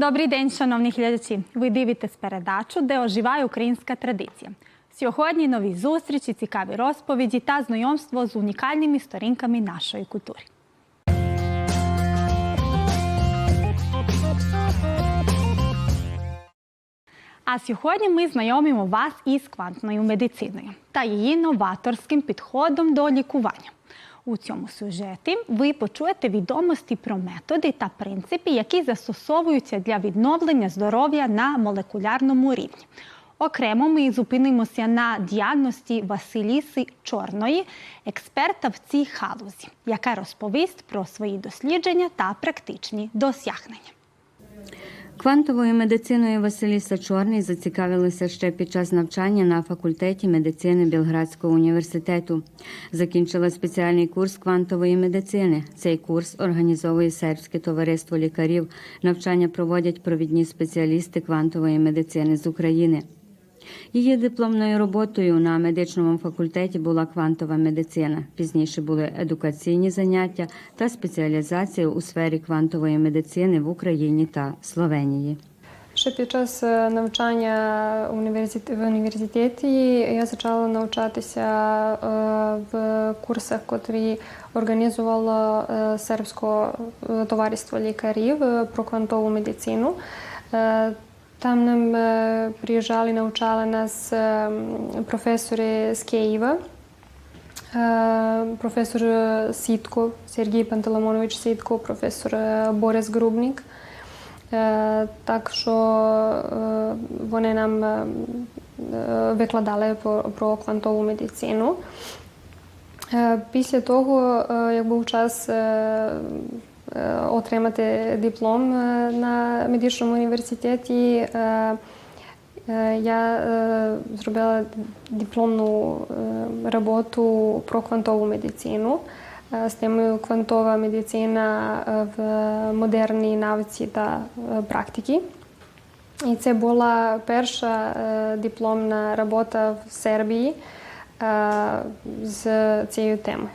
Добрий день, шановні глядачі. Ви дивитесь передачу, де оживає українська традиція. Сьогодні нові зустрічі, цікаві розповіді та знайомство з унікальними сторінками нашої культури. А сьогодні ми знайомимо вас із квантною медициною та її новаторським підходом до лікування. У цьому сюжеті ви почуєте відомості про методи та принципи, які застосовуються для відновлення здоров'я на молекулярному рівні. Окремо ми зупинимося на діяльності Василіси Чорної, експерта в цій халузі, яка розповість про свої дослідження та практичні досягнення. Квантовою медициною Василіса Чорний зацікавилася ще під час навчання на факультеті медицини Білградського університету. Закінчила спеціальний курс квантової медицини. Цей курс організовує сербське товариство лікарів. Навчання проводять провідні спеціалісти квантової медицини з України. Її дипломною роботою на медичному факультеті була квантова медицина. Пізніше були едукаційні заняття та спеціалізація у сфері квантової медицини в Україні та Словенії. Ще під час е, навчання в університеті я почала навчатися е, в курсах, котрі організувало е, сербське товариство лікарів про квантову медицину. Там нам е, приїжджали, навчали нас е, професори з Києва. Е, Професор Сітко, Сергій Пантелеймонович Сітко, професор Борис Грубник. Так що вони нам викладали про, квантову медицину. Після того, як був час отримати диплом е, на медичному університеті, е, е, я е, зробила дипломну е, роботу про квантову медицину е, з темою квантова медицина е, в модерній науці та е, практиці. І це була перша е, дипломна робота в Сербії е, з цією темою.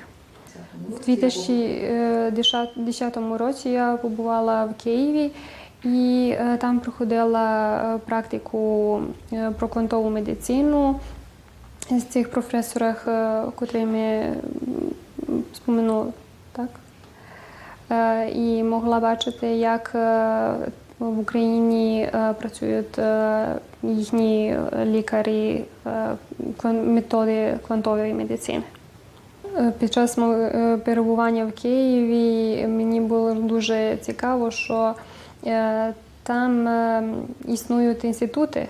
У 2010 році я побувала в Києві і е, там проходила е, практику е, про квантову медицину з цих професорів, е, котрі ми споминули. Так? Е, І могла бачити, як е, в Україні е, працюють е, їхні лікарі е, методи квантової медицини. Е, Під час е, перебування в Києві мені було дуже цікаво, що е, там існують інститути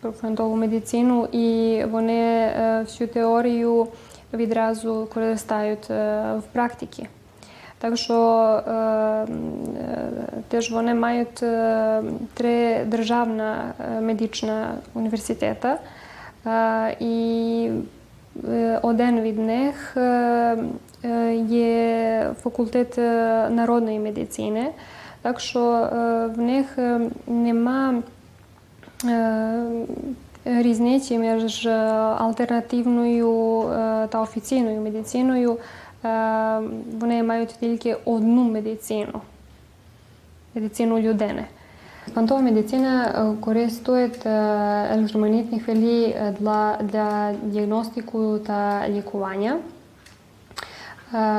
про квантову медицину, і вони всю теорію відразу користають в практиці. Так що теж вони мають три державна медична університета. Е, І один від них е, е, є факультет е, народної медицини. Так що е, в них е, нема е, різниці між е, альтернативною е, та офіційною медициною. Е, Вони мають тільки одну медицину медицину людини. Квантова медицина е, користує е, електромагнітні хвилі е, для, для діагностику та лікування.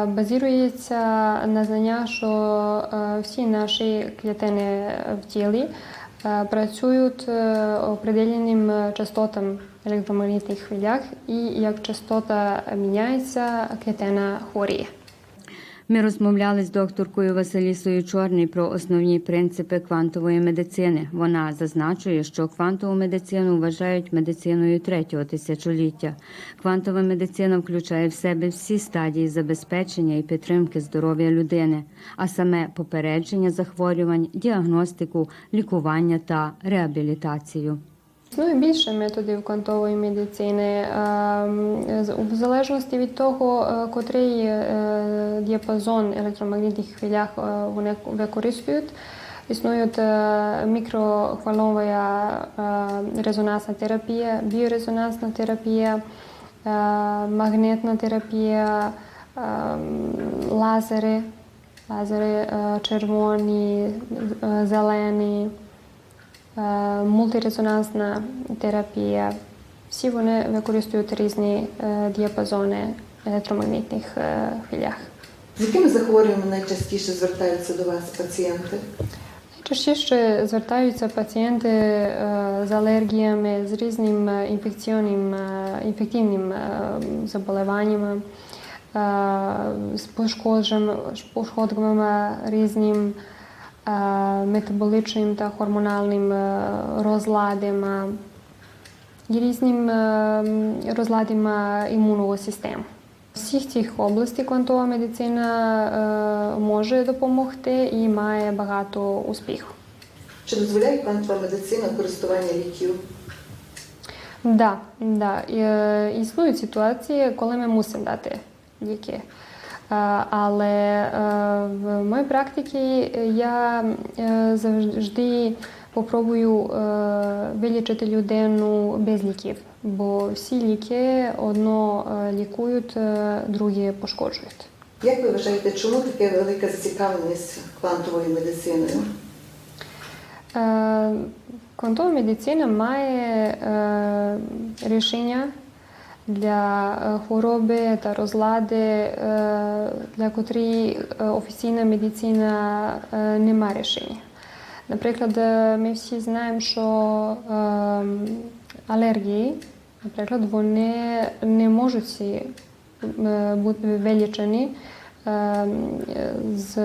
Базується на знання, що всі наші клітини в тілі працюють определеним частотам електромагнітних хвилях, і як частота міняється, клітина хворіє. Ми розмовляли з докторкою Василісою Чорний про основні принципи квантової медицини. Вона зазначує, що квантову медицину вважають медициною третього тисячоліття. Квантова медицина включає в себе всі стадії забезпечення і підтримки здоров'я людини, а саме попередження захворювань, діагностику, лікування та реабілітацію. Існує більше методів квантової медицини. Ем, В залежності від того, е, котрий е, діапазон електромагнітних хвилях е, вони використовують. Існують мікрохвильова е, резонансна терапія, біорезонансна терапія, магнітна терапія, лазери, лазери червоні, зелені. Е, мультирезонансна терапія. Всі вони використовують різні е, діапазони електромагнітних е, хвилях. З якими захворюваннями найчастіше звертаються до вас пацієнти? Найчастіше звертаються пацієнти з алергіями, з різним інфекційним, інфективним е, з пошкодженнями, з пошкодженнями різним метаболічним та гормональним е, розладами і різним е, розладами імунної системи. Всіх цих областей квантова медицина е, може допомогти і має багато успіху. Чи дозволяє квантова медицина користування ліків? Да, да. Е, існують ситуації, коли ми мусимо дати ліки. Е, Але е, в моїй практиці я е, завжди попробую е, вилічити людину без ліків, бо всі ліки одно лікують, е, другі пошкоджують. Як ви вважаєте, чому така велика зацікавленість квантовою медициною? Квантова медицина має рішення для е, хвороби та розлади, е, для котрі е, офіційна медицина не має рішення. Наприклад, ми всі знаємо, що алергії, наприклад, вони не можуть бути вилічені з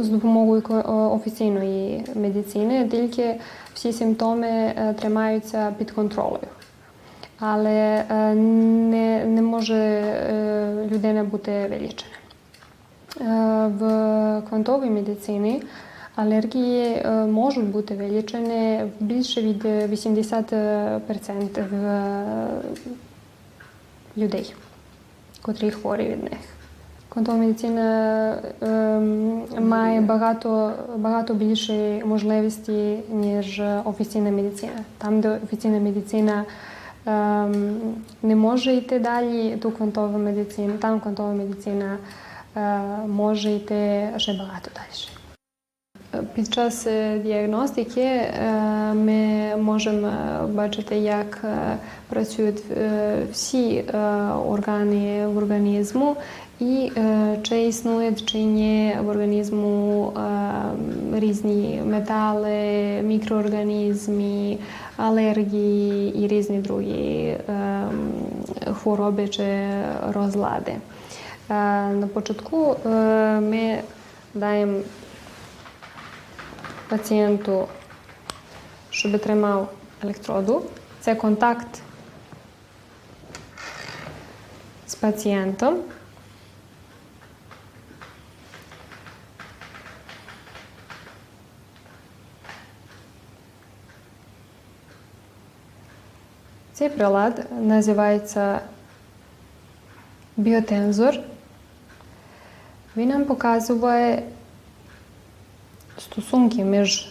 з допомогою офіційної медицини, тільки всі симптоми тримаються під контролем. Але е, не, не може е, людина бути вилічена. Е, В квантовій медицині алергії можуть бути вилічені більше від 80% в е, людей, котрі хворі від них. Квантова медицина має багато, багато більше можливостей, ніж офіційна медицина. Там, де офіційна медицина не може йти далі, то квантова медицина, там квантова медицина е, може йти ще багато далі. Під час е, діагностики е, ми можемо бачити, як працюють всі органи в організму і чи існують чи ні в організму різні метали, мікроорганізми, алергії і різні другі е, хвороби чи розлади. Е, На початку е, ми даємо пацієнту, щоб тримав електроду. Це контакт з пацієнтом. Цей прилад називається біотензор. Він нам показує стосунки між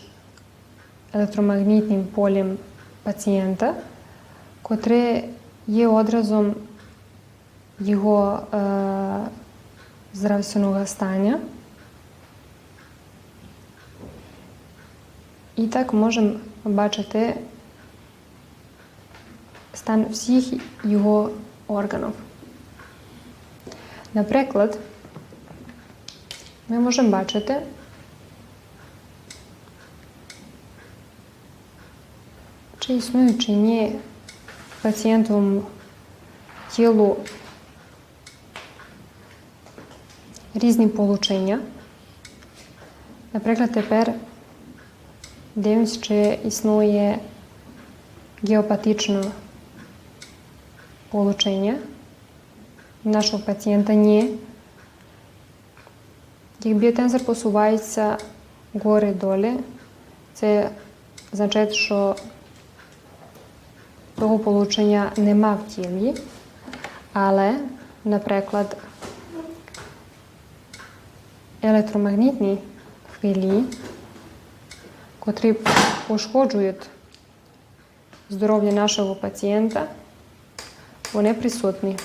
електромагнітним полем пацієнта, котре є одразом його е, здравственного стану. І так можемо бачити стан всіх його органів. Наприклад, ми можемо бачити, чи існують чи ні пацієнтовому тілу різні получення. Наприклад, тепер дивимось, чи існує геопатичне получення нашого пацієнта ні. Як біотензор посувається гори долі, це означає, що того получення нема в тілі, але, наприклад, електромагнітні хвилі, котрі пошкоджують здоров'я нашого пацієнта, вони присутні.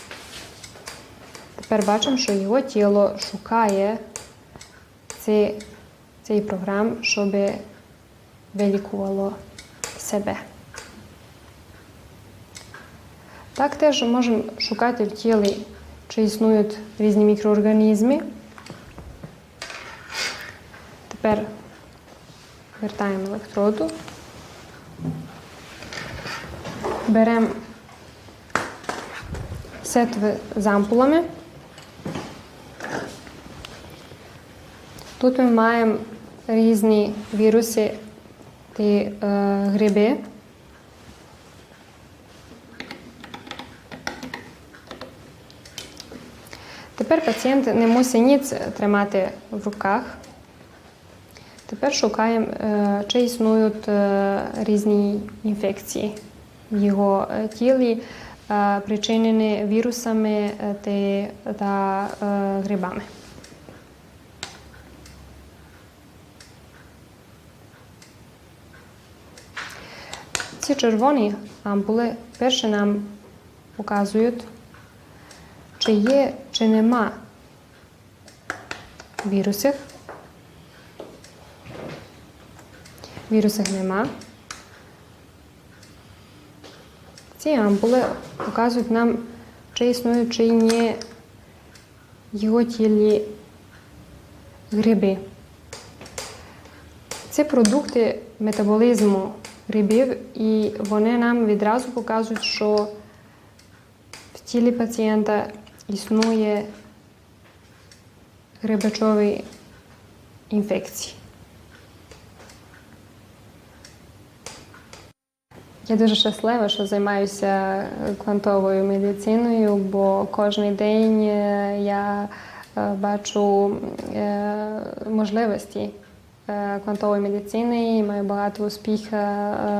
Тепер бачимо, що його тіло шукає цей, цей програм, щоб вилікувало себе. Так теж можемо шукати в тілі, чи існують різні мікроорганізми. Тепер вертаємо електроду. Беремо сетви з ампулами. Тут ми маємо різні віруси та е, гриби. Тепер пацієнт не мусить ніц тримати в руках. Тепер шукаємо, е, чи існують е, різні інфекції в його е, тілі, е, та, та е, грибами. Ці червоні ампули перше нам показують, чи є, чи нема вірусів. Вірусів нема. Ці ампули показують нам, чи існують, чи ні його тілі гриби. Це продукти метаболізму грибів, і вони нам відразу показують, що в тілі пацієнта існує грибачові інфекції. Я дуже щаслива, що займаюся квантовою медициною, бо кожен день е, я е, бачу е, можливості квантової медицини і маю багато успіху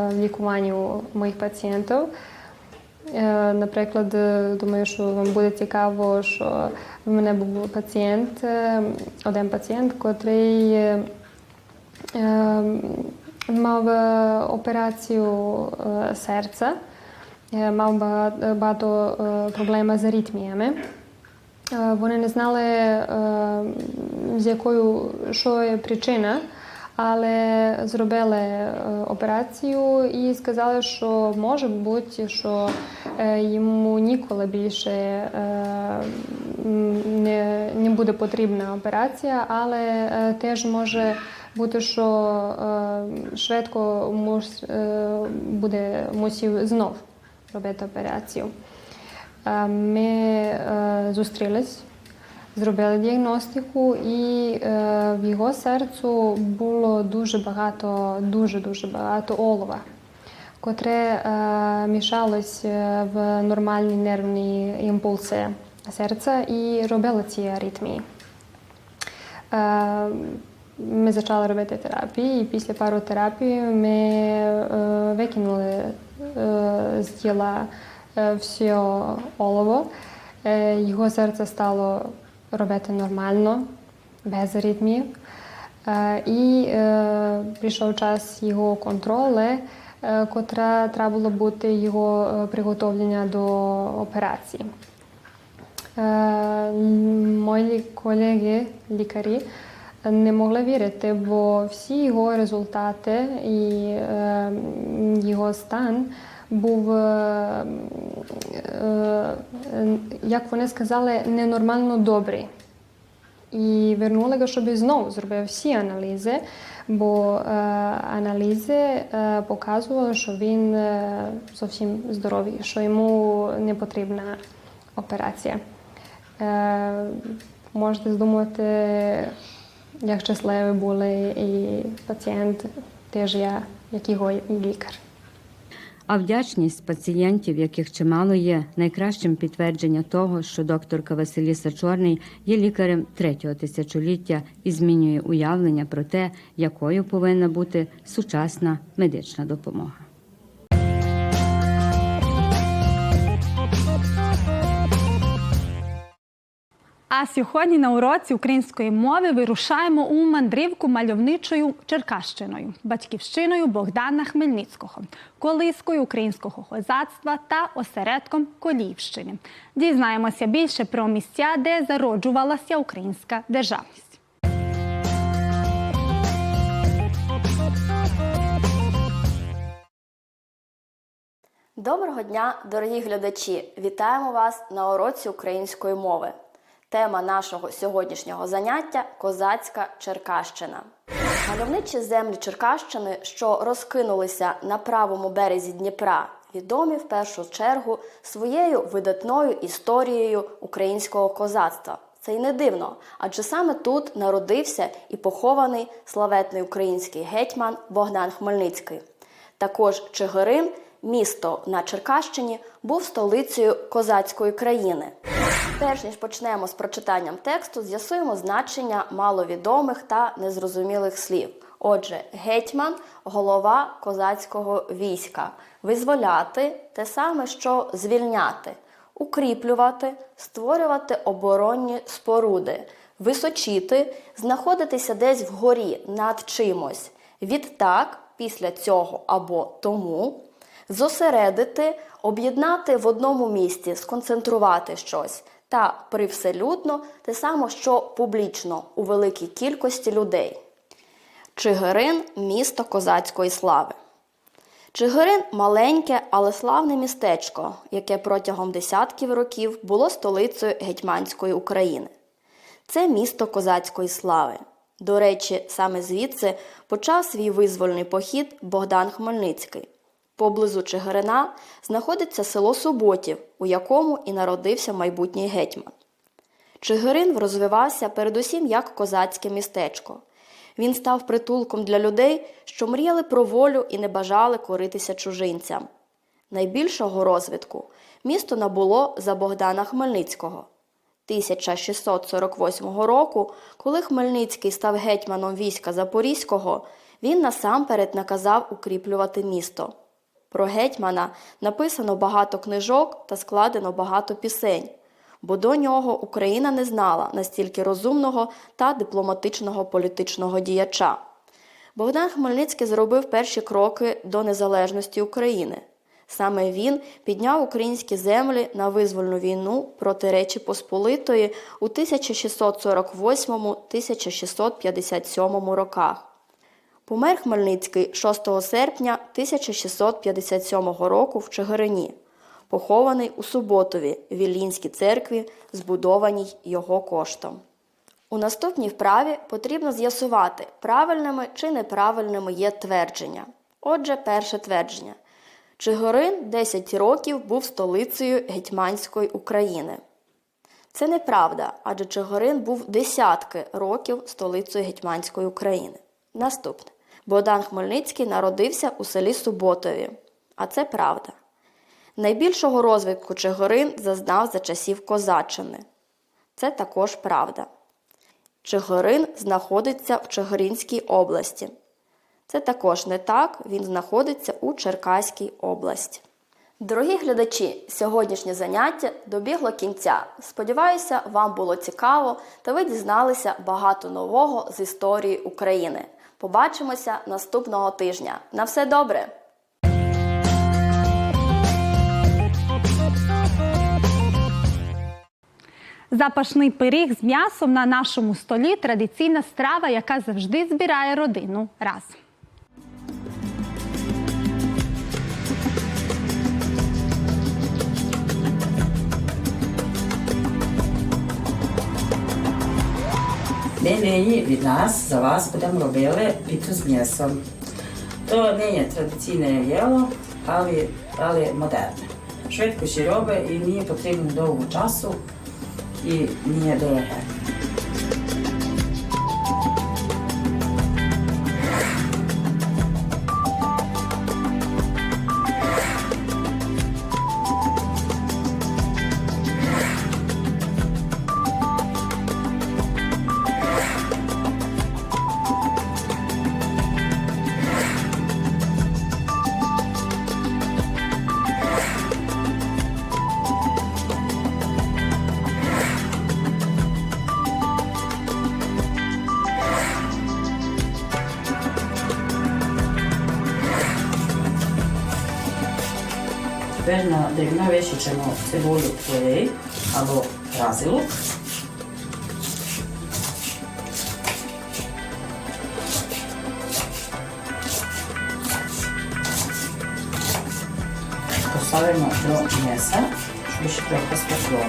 в лікуванні моїх пацієнтів. Наприклад, думаю, що вам буде цікаво, що в мене був пацієнт, один пацієнт, котрий мав е, операцію е, серця, е, мав багато проблем з аритміями. Вони не знали, з якою що є причина, але зробили операцію і сказали, що може бути, що йому ніколи більше не, буде потрібна операція, але теж може бути, що е, швидко мус, е, буде мусив знов робити операцію. Е, Ми зустрілись, зробили діагностику, і в його серцю було дуже багато, дуже дуже багато олова, котре е, мішалось в нормальні нервні імпульси серця і робило ці аритмії. Е, Ми почали робити терапії, і після пару терапій ми е, викинули е, з тіла е, все олово. Його серце стало робити нормально, без аритмів. Е, І прийшов час його контролю, е, котра треба було бути його приготовлення до операції. Мої колеги, лікарі, не могли вірити, бо всі його результати і е, його стан був, е, е, як вони сказали, ненормально добрий. І вернули його, щоб знову зробив всі аналізи, бо е, аналізи е, показували, що він е, зовсім здоровий, що йому не потрібна операція. Е, можете здумати, як щасливі були і пацієнт, теж я, як його лікар. А вдячність пацієнтів, яких чимало є, найкращим підтвердження того, що докторка Василіса Чорний є лікарем третього тисячоліття і змінює уявлення про те, якою повинна бути сучасна медична допомога. А сьогодні на уроці української мови вирушаємо у мандрівку мальовничою Черкащиною, батьківщиною Богдана Хмельницького, колискою українського хозацтва та осередком Коліївщини. Дізнаємося більше про місця, де зароджувалася українська державність. Доброго дня, дорогі глядачі! Вітаємо вас на уроці української мови. Тема нашого сьогоднішнього заняття козацька Черкащина. Мальовничі землі Черкащини, що розкинулися на правому березі Дніпра, відомі в першу чергу своєю видатною історією українського козацтва. Це й не дивно, адже саме тут народився і похований славетний український гетьман Богдан Хмельницький. Також Чигирин, місто на Черкащині, був столицею козацької країни. Перш ніж почнемо з прочитанням тексту, з'ясуємо значення маловідомих та незрозумілих слів. Отже, гетьман голова козацького війська, визволяти те саме, що звільняти, укріплювати, створювати оборонні споруди, височити, знаходитися десь вгорі над чимось. Відтак, після цього або тому, зосередити, об'єднати в одному місці, сконцентрувати щось та привселюдно те саме, що публічно у великій кількості людей. Чигирин місто козацької слави. Чигирин маленьке, але славне містечко, яке протягом десятків років було столицею гетьманської України. Це місто козацької слави. До речі, саме звідси почав свій визвольний похід Богдан Хмельницький. Поблизу Чигирина знаходиться село Суботів, у якому і народився майбутній гетьман. Чигирин розвивався передусім як козацьке містечко. Він став притулком для людей, що мріяли про волю і не бажали коритися чужинцям. Найбільшого розвитку місто набуло за Богдана Хмельницького. 1648 року, коли Хмельницький став гетьманом війська Запорізького, він насамперед наказав укріплювати місто. Про гетьмана написано багато книжок та складено багато пісень, бо до нього Україна не знала настільки розумного та дипломатичного політичного діяча. Богдан Хмельницький зробив перші кроки до незалежності України. Саме він підняв українські землі на визвольну війну проти Речі Посполитої у 1648-1657 роках. Помер Хмельницький 6 серпня 1657 року в Чигирині, похований у Суботові в Віллінській церкві, збудованій його коштом. У наступній вправі потрібно з'ясувати, правильними чи неправильними є твердження. Отже, перше твердження. Чигирин 10 років був столицею Гетьманської України. Це неправда, адже Чигирин був десятки років столицею Гетьманської України. Наступне. Богдан Хмельницький народився у селі Суботові. А це правда. Найбільшого розвитку Чигирин зазнав за часів Козаччини. Це також правда. Чигирин знаходиться в Чигиринській області. Це також не так, він знаходиться у Черкаській області. Дорогі глядачі, сьогоднішнє заняття добігло кінця. Сподіваюся, вам було цікаво та ви дізналися багато нового з історії України. Побачимося наступного тижня. На все добре! Запашний пиріг з м'ясом на нашому столі традиційна страва, яка завжди збирає родину раз. Ми нині від нас за вас будемо робили піцу з м'ясом. То не є традиційне єло, але, але модерне. Швидко ще робить і не потрібно довго часу і є дороге. Тепер на ćemo цибулю клей або разилок. поставимо до м'яса, щоб ще трохи спекло.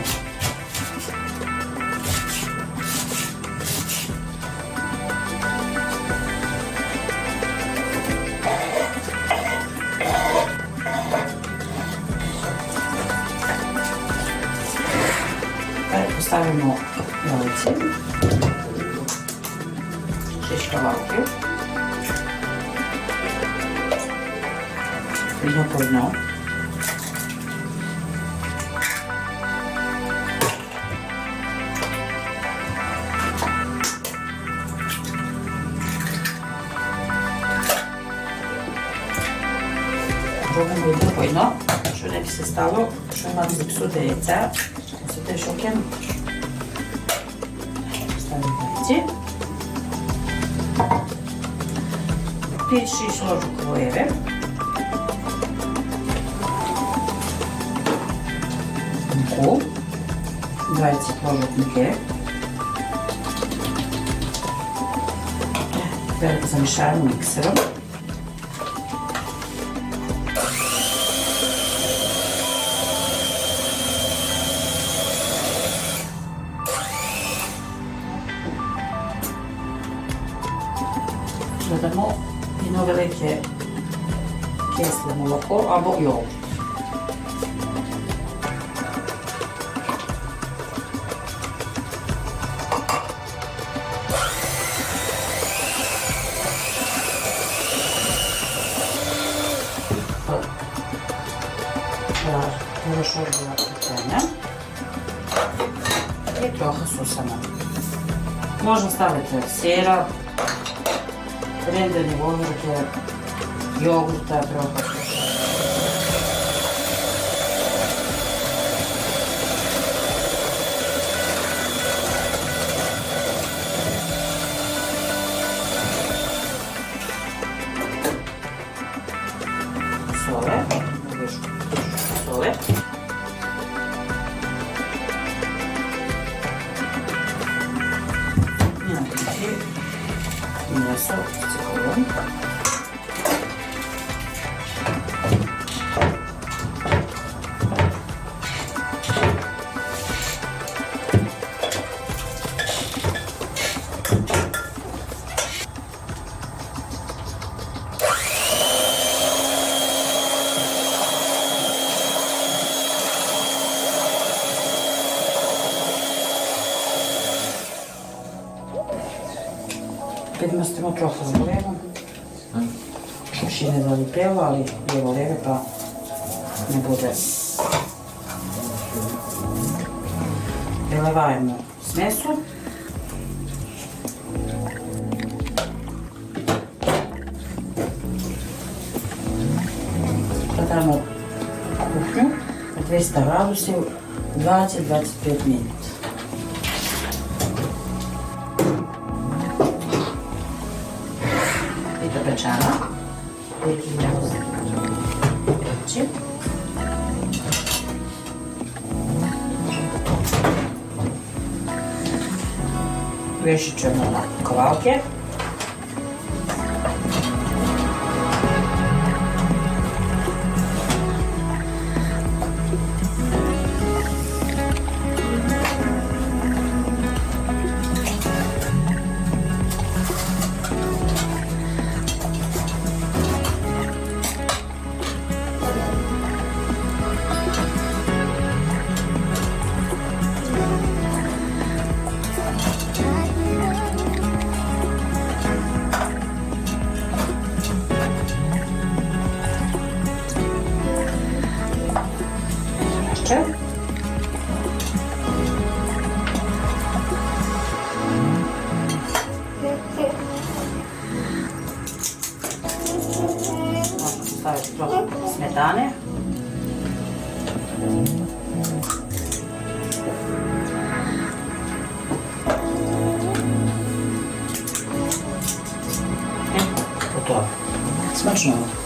Тепер поставимо яйці, шість шкварків, одну по одну. Робимо одну по одну, щоб не все стало, що нам зіпсути яйця, це 5-6 ложок оливи. Муку. 20 ложок муки. Теперь замешаем міксером. sera. Prendere voi perché yogurt è troppo sole. 이렇 게? трохи з оливом, щоб ще не заліпило, але є оливи, то не буде. Виливаємо смесу. Кладемо кухню на 200 градусів 20-25 минут. wyższym nad krokiem Club. Smacznego.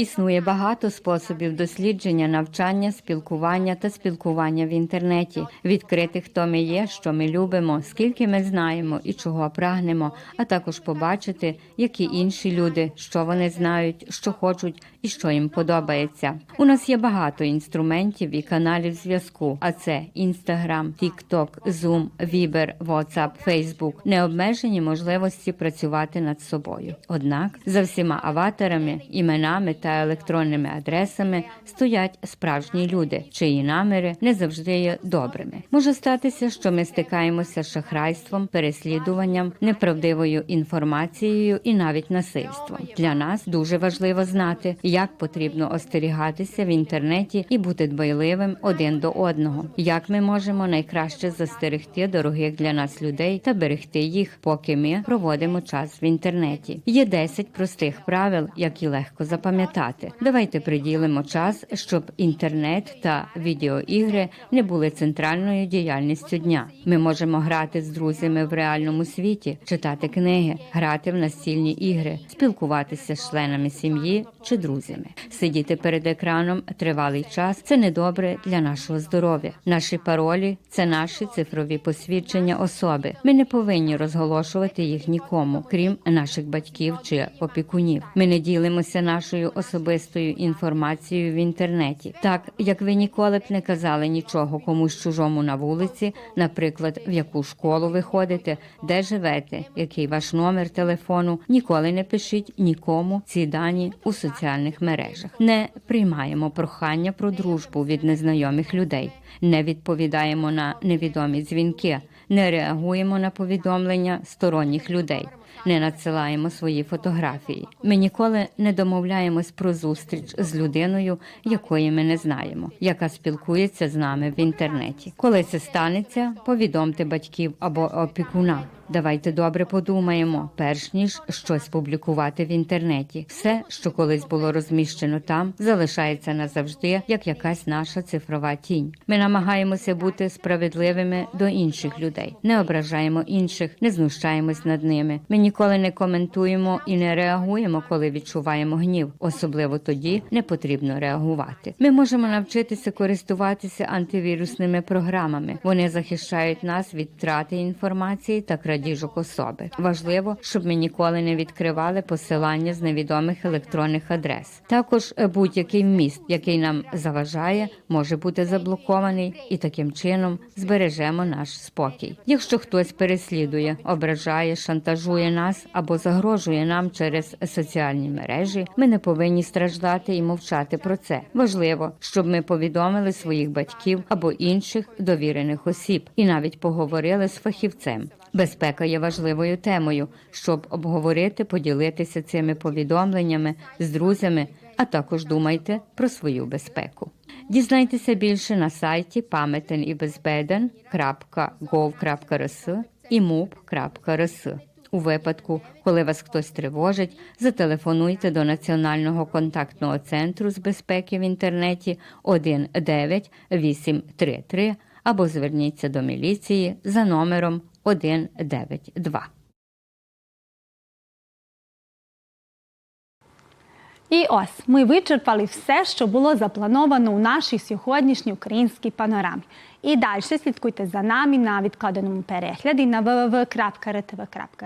Існує багато способів дослідження, навчання, спілкування та спілкування в інтернеті. Відкрити, хто ми є, що ми любимо, скільки ми знаємо і чого прагнемо, а також побачити, які інші люди, що вони знають, що хочуть і що їм подобається. У нас є багато інструментів і каналів зв'язку. А це Instagram, TikTok, Zoom, Viber, WhatsApp, Facebook. Необмежені можливості працювати над собою. Однак за всіма аватарами, іменами та електронними адресами стоять справжні люди, чиї наміри не завжди є добрими. Може статися, що ми стикаємося з шахрайством, переслідуванням, неправдивою інформацією і навіть насильством. Для нас дуже важливо знати, як потрібно остерігатися в інтернеті і бути дбайливим один до одного. Як ми можемо найкраще застерегти дорогих для нас людей та берегти їх, поки ми проводимо час в інтернеті. Є 10 простих правил, які легко запам'ятати. Давайте приділимо час, щоб інтернет та відеоігри не були центральною діяльністю дня. Ми можемо грати з друзями в реальному світі, читати книги, грати в настільні ігри, спілкуватися з членами сім'ї чи друзями. Сидіти перед екраном тривалий час це недобре для нашого здоров'я. Наші паролі це наші цифрові посвідчення особи. Ми не повинні розголошувати їх нікому, крім наших батьків чи опікунів. Ми не ділимося нашою особистою інформацією в інтернеті, так як ви ніколи б не казали нічого комусь чужому на вулиці, наприклад, в яку школу ви ходите, де живете, який ваш номер телефону. Ніколи не пишіть нікому ці дані у соціальних мережах. Не приймаємо прохання про дружбу від незнайомих людей, не відповідаємо на невідомі дзвінки, не реагуємо на повідомлення сторонніх людей. Не надсилаємо свої фотографії. Ми ніколи не домовляємось про зустріч з людиною, якої ми не знаємо, яка спілкується з нами в інтернеті. Коли це станеться, повідомте батьків або опікуна. Давайте добре подумаємо, перш ніж щось публікувати в інтернеті. Все, що колись було розміщено там, залишається назавжди, як якась наша цифрова тінь. Ми намагаємося бути справедливими до інших людей, не ображаємо інших, не знущаємось над ними. Ми ніколи не коментуємо і не реагуємо, коли відчуваємо гнів. Особливо тоді не потрібно реагувати. Ми можемо навчитися користуватися антивірусними програмами. Вони захищають нас від втрати інформації та крадіжок особи. Важливо, щоб ми ніколи не відкривали посилання з невідомих електронних адрес. Також е, будь-який вміст, який нам заважає, може бути заблокований, і таким чином збережемо наш спокій. Якщо хтось переслідує, ображає, шантажує нас або загрожує нам через соціальні мережі, ми не повинні страждати і мовчати про це. Важливо, щоб ми повідомили своїх батьків або інших довірених осіб і навіть поговорили з фахівцем. Безпека є важливою темою, щоб обговорити, поділитися цими повідомленнями з друзями, а також думайте про свою безпеку. Дізнайтеся більше на сайті pametenibezbeden.gov.rs і mub.rs. У випадку, коли вас хтось тривожить, зателефонуйте до Національного контактного центру з безпеки в інтернеті 19833 або зверніться до міліції за номером 192. І ось ми вичерпали все, що було заплановано у нашій сьогоднішній українській панорамі. І далі слідкуйте за нами на відкладеному перегляді на www.rtv.rs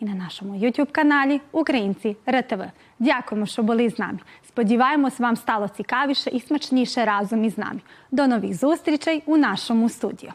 і на нашому youtube каналі Українці РТВ. Дякуємо, що були з нами. Сподіваємось, вам стало цікавіше і смачніше разом із нами. До нових зустрічей у нашому студії.